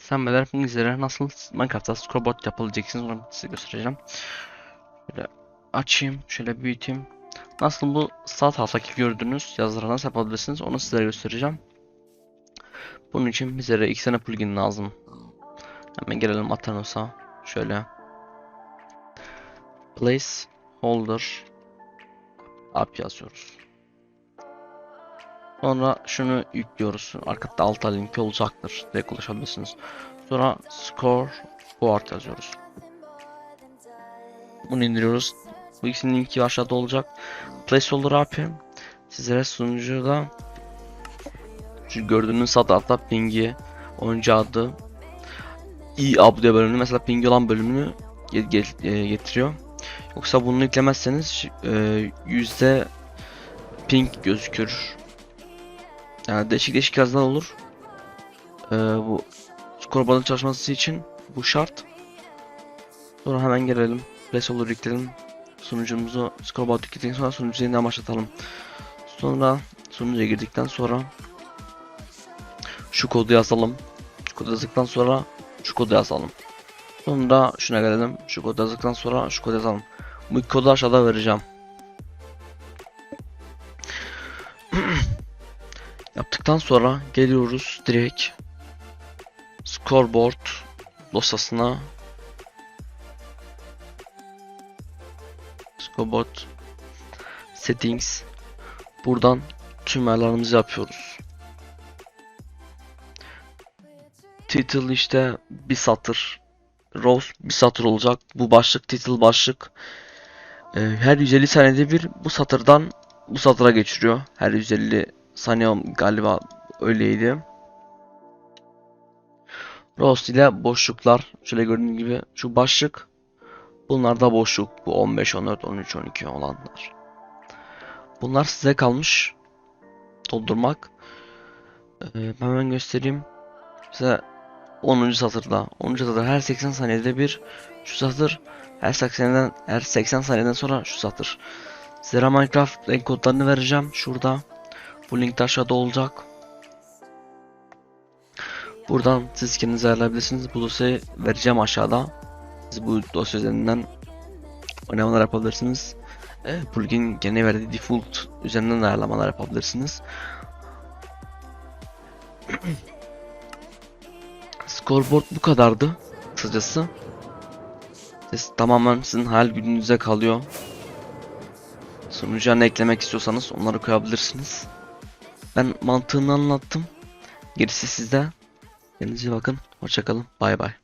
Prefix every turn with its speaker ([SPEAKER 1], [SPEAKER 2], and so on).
[SPEAKER 1] Sen beyler İngilizlere nasıl Minecraft'ta scoreboard yapılacaksınız onu size göstereceğim. Şöyle açayım, şöyle büyüteyim. Nasıl bu sağ taraftaki gördüğünüz yazıları nasıl yapabilirsiniz onu size göstereceğim. Bunun için bize iki tane plugin lazım. Hemen gelelim Aternos'a. Şöyle. Place holder app yazıyoruz. Sonra şunu yüklüyoruz. Arkada altta linki olacaktır. Direkt ulaşabilirsiniz. Sonra score board yazıyoruz. Bunu indiriyoruz. Bu ikisinin linki aşağıda olacak. Placeholder API sizlere sunucuda şu gördüğünüz sağ tarafta pingi, oyuncu adı, i abde bölümünü mesela pingi olan bölümünü e, getiriyor. Yoksa bunu yüklemezseniz e, yüzde ping gözükür. Yani değişik değişik yazılar olur. E, bu scoreboard'ın çalışması için bu şart. Sonra hemen gelelim. Placeholder yükleyelim. Sunucumuzu scoreboard yükledikten sonra sunucuyu yeniden başlatalım. Sonra sunucuya girdikten sonra şu kodu yazalım. Şu kodu yazdıktan sonra şu kodu yazalım. Sonra şuna gelelim. Şu kodu yazdıktan sonra şu kodu yazalım. Bu kodu aşağıda vereceğim. Yaptıktan sonra geliyoruz direkt scoreboard dosyasına scoreboard settings buradan tüm ayarlarımızı yapıyoruz. Title işte bir satır. Rows bir satır olacak. Bu başlık title başlık. Ee, her 150 saniyede bir bu satırdan bu satıra geçiriyor. Her 150 saniye galiba öyleydi. Rows ile boşluklar. Şöyle gördüğünüz gibi şu başlık. Bunlar da boşluk. Bu 15, 14, 13, 12 olanlar. Bunlar size kalmış. Doldurmak. Ee, hemen göstereyim. Size 10. satırda. 10. satırda her 80 saniyede bir şu satır. Her 80'den her 80 saniyeden sonra şu satır. Size Minecraft renk kodlarını vereceğim şurada. Bu link de aşağıda olacak. Buradan siz kendiniz ayarlayabilirsiniz. Bu dosyayı vereceğim aşağıda. Siz bu dosya üzerinden oynamalar yapabilirsiniz. E, plugin gene verdiği default üzerinden de ayarlamalar yapabilirsiniz. Scoreboard bu kadardı kısacası. Siz tamamen sizin hayal gücünüze kalıyor. Sunucuya ne eklemek istiyorsanız onları koyabilirsiniz. Ben mantığını anlattım. Gerisi sizde. Kendinize bakın. Hoşçakalın. Bay bay.